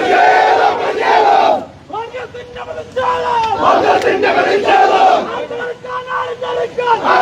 i'm going to get the number of the Ah!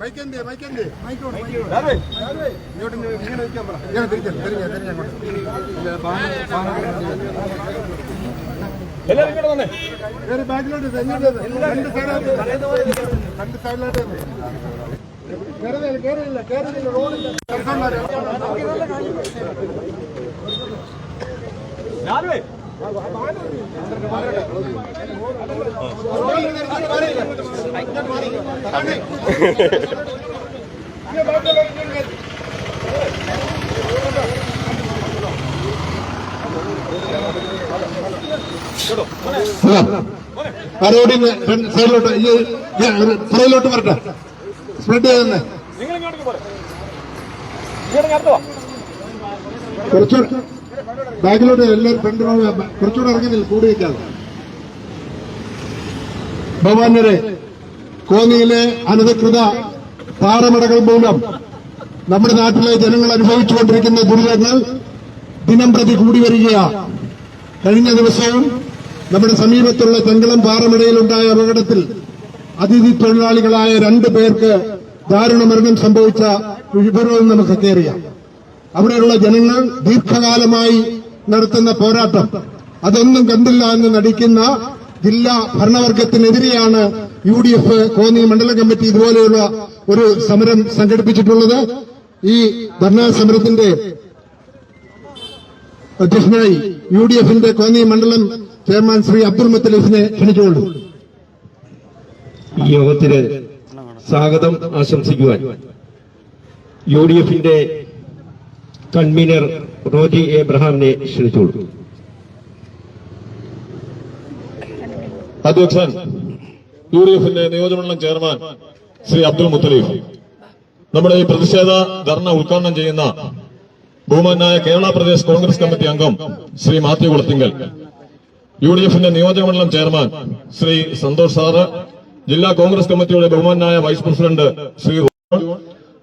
മൈക്കന്റെ മൈക്കന്റെ മൈക്കോട് ഇങ്ങോട്ട് ഇങ്ങനെ വെക്കാൻ പറ. ഇങ്ങനെ തിരിച്ചു തിരിഞ്ഞ തിരിഞ്ഞങ്ങോട്ട് എല്ലാവരും ഇങ്ങോട്ട് വന്നേ. ബാക്കിലോട്ട് രണ്ട് സൈഡിലോട്ട് രണ്ട് സൈഡിലോട്ട് ആ റോഡിൽ സൈഡിലോട്ട് പുറയിലോട്ട് വരട്ടെ സ്പ്രെഡ് ചെയ്തന്നെ കുറച്ചുകൂടെ ബാക്കിലോട്ട് എല്ലാവരും ഫ്രണ്ട് കുറച്ചുകൂടെ ഇറങ്ങുന്നില്ല കൂടി വയ്ക്കാതെ ഭവാനരെ കോന്നിയിലെ അനധികൃത പാറമടകൾ മൂലം നമ്മുടെ നാട്ടിലെ ജനങ്ങൾ അനുഭവിച്ചുകൊണ്ടിരിക്കുന്ന ദുരിതങ്ങൾ ദിനം പ്രതി കൂടി വരികയാണ് കഴിഞ്ഞ ദിവസവും നമ്മുടെ സമീപത്തുള്ള ചെങ്കളം പാറമടയിലുണ്ടായ അപകടത്തിൽ അതിഥി തൊഴിലാളികളായ രണ്ടു പേർക്ക് ദാരുണ മരണം സംഭവിച്ച വിവരവും നമുക്കൊക്കെ അറിയാം അവിടെയുള്ള ജനങ്ങൾ ദീർഘകാലമായി നടത്തുന്ന പോരാട്ടം അതൊന്നും കണ്ടില്ല എന്ന് നടിക്കുന്ന ജില്ലാ ഭരണവർഗത്തിനെതിരെയാണ് യു ഡി എഫ് കോന്നി മണ്ഡല കമ്മിറ്റി ഇതുപോലെയുള്ള ഒരു സമരം സംഘടിപ്പിച്ചിട്ടുള്ളത്. ഈ ധർണാ സമരത്തിന്റെ അധ്യക്ഷനായി യു ഡി എഫിന്റെ കോന്നി മണ്ഡലം ചെയർമാൻ ശ്രീ അബ്ദുൾ മുത്തലീഫിനെ ക്ഷണിച്ചുകൊള്ളു ഈ യോഗത്തിന് സ്വാഗതം ആശംസിക്കുവാൻ. യു ഡി എഫിന്റെ കൺവീനർ റോജി എബ്രഹാമിനെ ക്ഷണിച്ചോളൂ. അധ്യക്ഷൻ യു ഡി എഫിന്റെ നിയോജകമണ്ഡലം ചെയർമാൻ ശ്രീ അബ്ദുൾ മുത്തലീഫ്. നമ്മുടെ ഈ പ്രതിഷേധ ധർണ ഉദ്ഘാടനം ചെയ്യുന്ന ബഹുമാനായ കേരള പ്രദേശ് കോൺഗ്രസ് കമ്മിറ്റി അംഗം ശ്രീ മാത്യു കുളത്തിങ്കൽ. യു ഡി എഫിന്റെ നിയോജകമണ്ഡലം ചെയർമാൻ ശ്രീ സന്തോഷ് സാറ്. ജില്ലാ കോൺഗ്രസ് കമ്മിറ്റിയുടെ ബഹുമാനായ വൈസ് പ്രസിഡന്റ് ശ്രീ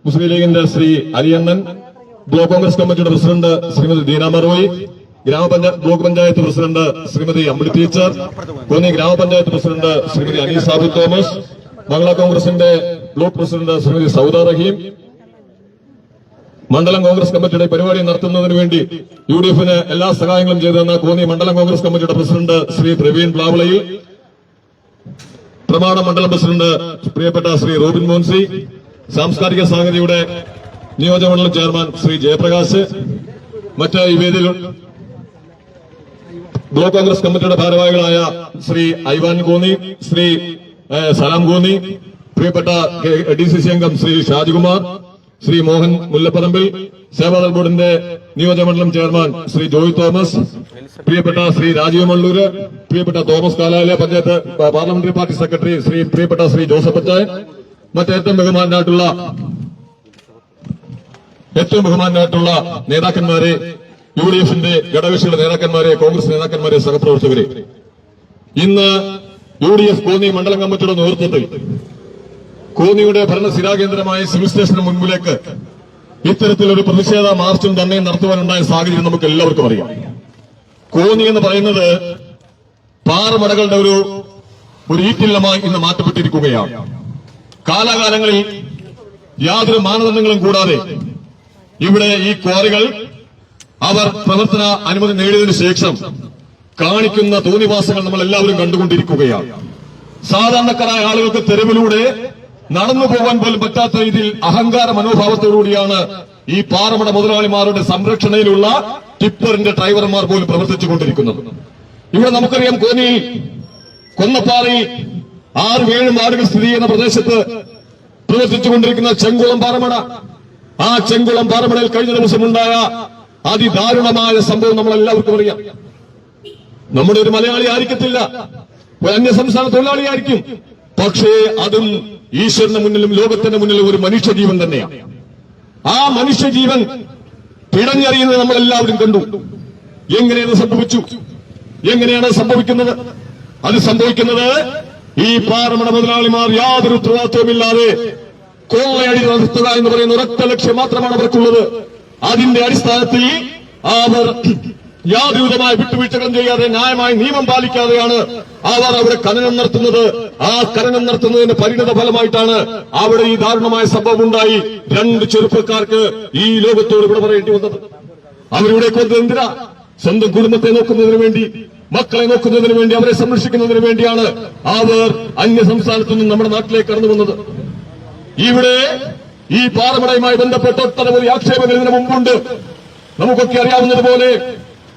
മുസ്ലിം ലീഗിന്റെ ശ്രീ അരിയണ്ണൻ ബ്ലോക്ക് കോൺഗ്രസ് കമ്മിറ്റിയുടെ പ്രസിഡന്റ് ശ്രീമതി ദീന മറോയി ഗ്രാമപഞ്ചായത്ത് block panchayat president Shrimati Ambili teacher Konni ഗ്രാമപഞ്ചായത്ത് പ്രസിഡന്റ് ശ്രീമതി അനീസ് സാബു തോമസ് മംഗള കോൺഗ്രസിന്റെ ബ്ലോക്ക് പ്രസിഡന്റ് ശ്രീമതി സൗദ റഹീം. മണ്ഡലം കോൺഗ്രസ് കമ്മിറ്റിയുടെ പരിപാടി നടത്തുന്നതിന് വേണ്ടി യു ഡി എഫിന് എല്ലാ സഹായങ്ങളും ചെയ്തു തന്ന കോന്നി മണ്ഡലം കോൺഗ്രസ് കമ്മിറ്റിയുടെ പ്രസിഡന്റ് ശ്രീ പ്രവീൺ പ്ലാവളയിൽ പ്രമാണ മണ്ഡലം പ്രസിഡന്റ് പ്രിയപ്പെട്ട ശ്രീ റോബിൻ മോൻസി സാംസ്കാരിക സംഗതിയുടെ നിയോജകമണ്ഡലം ചെയർമാൻ ശ്രീ ജയപ്രകാശ് മറ്റ് ഈ വേദിയിൽ ബ്ലോക്ക് കോൺഗ്രസ് കമ്മിറ്റിയുടെ ഭാരവാഹികളായ ശ്രീ ഐവാൻ കോന്നി ശ്രീ സലാം കോന്നി പ്രിയപ്പെട്ട ഡി സി സി അംഗം ശ്രീ ഷാജികുമാർ ശ്രീ മോഹൻ മുല്ലപ്പറമ്പിൽ സേവാദൾ ബോർഡിന്റെ നിയോജകമണ്ഡലം ചെയർമാൻ ശ്രീ ജോയ് തോമസ് പ്രിയപ്പെട്ട ശ്രീ രാജീവ് മള്ളൂര് പ്രിയപ്പെട്ട Thomas കാലാലയ panchayat parliamentary party secretary Shri പ്രിയപ്പെട്ട ശ്രീ ജോസഫ് അച്ചായൻ മറ്റേറ്റവും ബഹുമാനായിട്ടുള്ള ഏറ്റവും ബഹുമാനായിട്ടുള്ള നേതാക്കന്മാരെ യു ഡി എഫിന്റെ ഘടകകക്ഷിയുടെ നേതാക്കന്മാരെ കോൺഗ്രസ് നേതാക്കന്മാരെ സഹപ്രവർത്തകരെ. ഇന്ന് യു ഡി എഫ് കോന്നി മണ്ഡലം കമ്മിറ്റിയുടെ നേതൃത്വത്തിൽ കോന്നിയുടെ ഭരണസ്ഥിരാകേന്ദ്രമായ സിവിൽ സ്റ്റേഷന് മുൻപിലേക്ക് ഇത്തരത്തിലൊരു പ്രതിഷേധ മാർച്ചും തന്നെ നടത്തുവാനുണ്ടായ സാഹചര്യം നമുക്ക് എല്ലാവർക്കും അറിയാം. കോന്നി എന്ന് പറയുന്നത് പാറമടകളുടെ ഒരു ഒരു ഈറ്റില്ലമായി ഇന്ന് മാറ്റപ്പെട്ടിരിക്കുകയാണ്. കാലാകാലങ്ങളിൽ യാതൊരു മാനദണ്ഡങ്ങളും കൂടാതെ ഇവിടെ ഈ ക്വാറികൾ അവർ പ്രവർത്തന അനുമതി നേടിയതിനു ശേഷം കാണിക്കുന്ന തോന്നിവാസങ്ങൾ നമ്മൾ എല്ലാവരും കണ്ടുകൊണ്ടിരിക്കുകയാണ്. സാധാരണക്കാരായ ആളുകൾക്ക് തെരുവിലൂടെ നടന്നു പോകാൻ പോലും പറ്റാത്ത രീതിയിൽ അഹങ്കാര മനോഭാവത്തോടുകൂടിയാണ് ഈ പാറമട മുതലാളിമാരുടെ സംരക്ഷണയിലുള്ള ടിപ്പറിന്റെ ഡ്രൈവർമാർ പോലും പ്രവർത്തിച്ചുകൊണ്ടിരിക്കുന്നത്. ഇവിടെ നമുക്കറിയാം കോന്നിയിൽ കൊന്നപ്പാറയിൽ ആറ് ഏഴ് മാടുകൾ സ്ഥിതി ചെയ്യുന്ന പ്രദേശത്ത് പ്രവർത്തിച്ചുകൊണ്ടിരിക്കുന്ന ചെങ്കുളം പാറമട. ആ ചെങ്കുളം പാറമടയിൽ കഴിഞ്ഞ ദിവസം ഉണ്ടായ അതിദാരുണമായ സംഭവം നമ്മൾ എല്ലാവർക്കും അറിയാം. നമ്മുടെ ഒരു മലയാളി ആയിരിക്കത്തില്ല. ഒരു അന്യസംസ്ഥാന തൊഴിലാളിയായിരിക്കും. പക്ഷേ അതും ഈശ്വരന്റെ മുന്നിലും ലോകത്തിന്റെ മുന്നിലും ഒരു മനുഷ്യജീവൻ തന്നെയാണ്. ആ മനുഷ്യജീവൻ പിടഞ്ഞറിയുന്നത് നമ്മൾ എല്ലാവരും കണ്ടു. എങ്ങനെയത് സംഭവിച്ചു? എങ്ങനെയാണ് സംഭവിക്കുന്നത്? അത് സംഭവിക്കുന്നത് ഈ പാർമണ മുതലാളിമാർ യാതൊരു ഉത്തരവാദിത്വമില്ലാതെ കൊള്ളയടി നടത്തുക എന്ന് പറയുന്ന ഒരൊറ്റ ലക്ഷ്യം മാത്രമാണ് അവർക്കുള്ളത്. അതിന്റെ അടിസ്ഥാനത്തിൽ അവർ യാതൊരുവിധമായ വിട്ടുവീഴ്ചകളും ചെയ്യാതെ ന്യായമായ നിയമം പാലിക്കാതെയാണ് അവർ അവിടെ ഖനനം നടത്തുന്നത്. ആ ഖനനം നടത്തുന്നതിന്റെ പരിണിത ഫലമായിട്ടാണ് അവിടെ ഈ ദാരുണമായ സംഭവം ഉണ്ടായി. രണ്ട് ചെറുപ്പക്കാർക്ക് ഈ ലോകത്തോട് ഇവിടെ പറയേണ്ടി വന്നത്. അവരിവിടെ കൊണ്ട് എന്തിനാ? സ്വന്തം കുടുംബത്തെ നോക്കുന്നതിന് വേണ്ടി മക്കളെ നോക്കുന്നതിന് വേണ്ടി അവരെ സംരക്ഷിക്കുന്നതിന് വേണ്ടിയാണ് അവർ അന്യ സംസ്ഥാനത്തു നിന്നും നമ്മുടെ നാട്ടിലേക്ക് കടന്നു വന്നത്. ഇവിടെ ഈ പാറമടയുമായി ബന്ധപ്പെട്ട ഒട്ടനവധി ആക്ഷേപങ്ങൾ ഇതിനു മുമ്പുണ്ട്. നമുക്കൊക്കെ അറിയാവുന്നതുപോലെ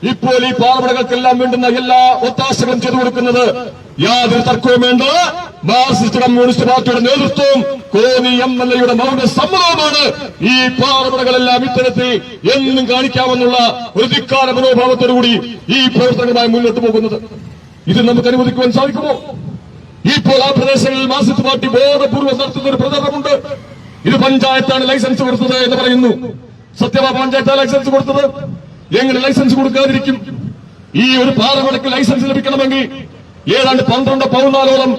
ഇപ്പോൾ ഈ പാർവടകൾക്കെല്ലാം വേണ്ടുന്ന എല്ലാ ഒത്താശകളും ചെയ്തു കൊടുക്കുന്നത് യാതൊരു തർക്കവും വേണ്ട. മാർസിസ്റ്റ് കമ്മ്യൂണിസ്റ്റ് പാർട്ടിയുടെ നേതൃത്വവും കോന്നി എം എൽ എയുടെ മൗന സമ്മതവുമാണ് ഈ പാർവടകളെല്ലാം ഇത്തരത്തിൽ എന്നും കാണിക്കാമെന്നുള്ള ഒരു ധിക്കാര മനോഭാവത്തോടുകൂടി ഈ പ്രവർത്തനങ്ങളുമായി മുന്നോട്ട് പോകുന്നത്. ഇത് നമുക്ക് അനുവദിക്കുവാൻ സാധിക്കുമോ? ഇപ്പോൾ ആ പ്രദേശങ്ങളിൽ മാർസിസ്റ്റ് പാർട്ടി ബോധപൂർവം നടത്തുന്ന ഒരു പ്രചരണമുണ്ട്. ഇത് പഞ്ചായത്താണ് ലൈസൻസ് കൊടുത്തത് എന്ന് പറയുന്നു. സത്യമാ പഞ്ചായത്താണ് ലൈസൻസ് കൊടുത്തത്. എങ്ങനെ ലൈസൻസ് കൊടുക്കാതിരിക്കും? ഈ ഒരു പാറമടക്ക് ലൈസൻസ് ലഭിക്കണമെങ്കിൽ ഏതാണ്ട് പന്ത്രണ്ട് പതിനാലോളം